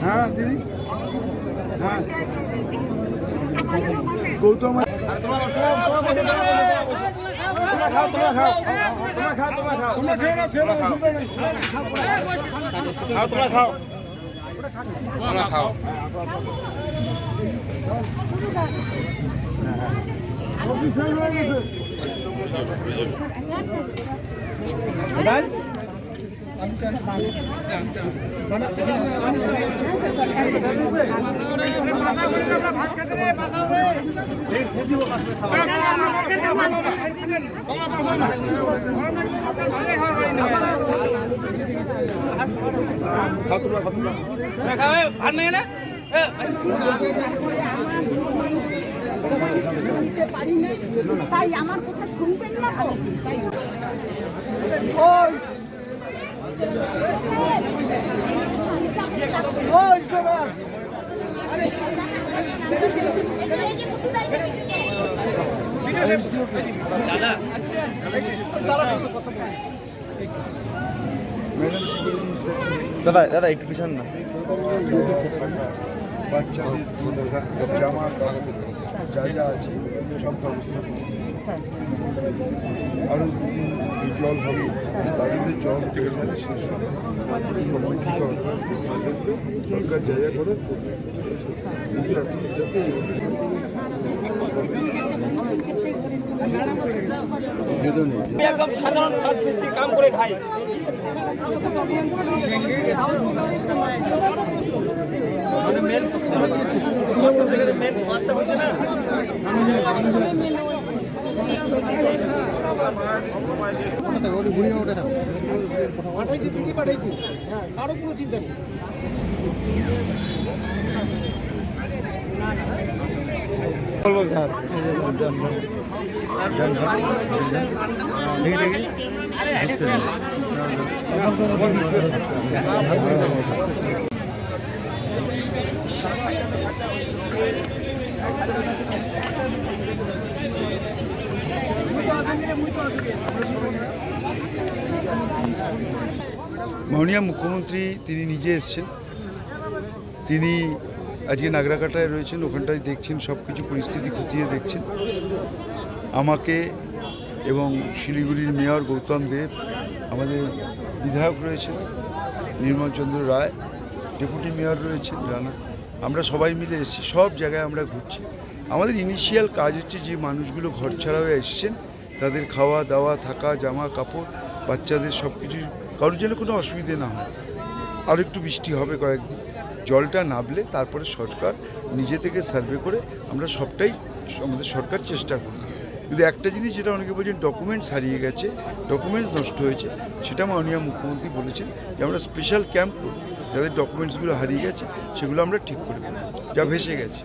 হ্যাঁ দিদি হ্যাঁ গৌতম তোমরা খেয়ে নাও খেয়ে নাও অসুবিধা নেই খাও তোমরা খাও ভাত নাই না? দাদা দাদা একটু পিছন না। বাচ্চাদের জামা, যা যা আছে, সব ব্যবস্থা করব। আরও দুদিন জল হবে তাদের জল থেকে শেষ হবে তারপরে ভগবান কি দরকার সরকার জায়গা করে করবে। কিন্তু এখন যাতে আমি একদম সাধারণ রাজমিস্ত্রি কাম করে খাই বলব স্যার মাননীয় মুখ্যমন্ত্রী, তিনি নিজে এসছেন। তিনি আজকে নাগরাকাটায় রয়েছেন, ওখানটায় দেখছেন সব কিছু পরিস্থিতি খতিয়ে দেখছেন। আমাকে এবং শিলিগুড়ির মেয়র গৌতম দেব, আমাদের বিধায়ক রয়েছেন নির্মলচন্দ্র রায়, ডেপুটি মেয়র রয়েছেন, রানা আমরা সবাই মিলে এসেছি, সব জায়গায় আমরা ঘুরছি। আমাদের ইনিশিয়াল কাজ হচ্ছে যে মানুষগুলো ঘর ছাড়া হয়ে এসছেন, তাদের খাওয়া দাওয়া, থাকা, জামা, কাপড়, বাচ্চাদের সব কিছু, কারোর যেন কোনো অসুবিধে না হয়। আর একটু বৃষ্টি হবে কয়েকদিন, জলটা নামলে তারপরে সরকার নিজে থেকে সার্ভে করে আমরা সবটাই আমাদের সরকার চেষ্টা করবে। কিন্তু একটা জিনিস যেটা অনেকে বলছেন ডকুমেন্টস হারিয়ে গেছে ডকুমেন্টস নষ্ট হয়েছে, সেটা মাননীয় মুখ্যমন্ত্রী বলেছেন যে আমরা স্পেশাল ক্যাম্প করব যাদের ডকুমেন্টসগুলো হারিয়ে গেছে, সেগুলো আমরা ঠিক করে যা ভেসে গেছে।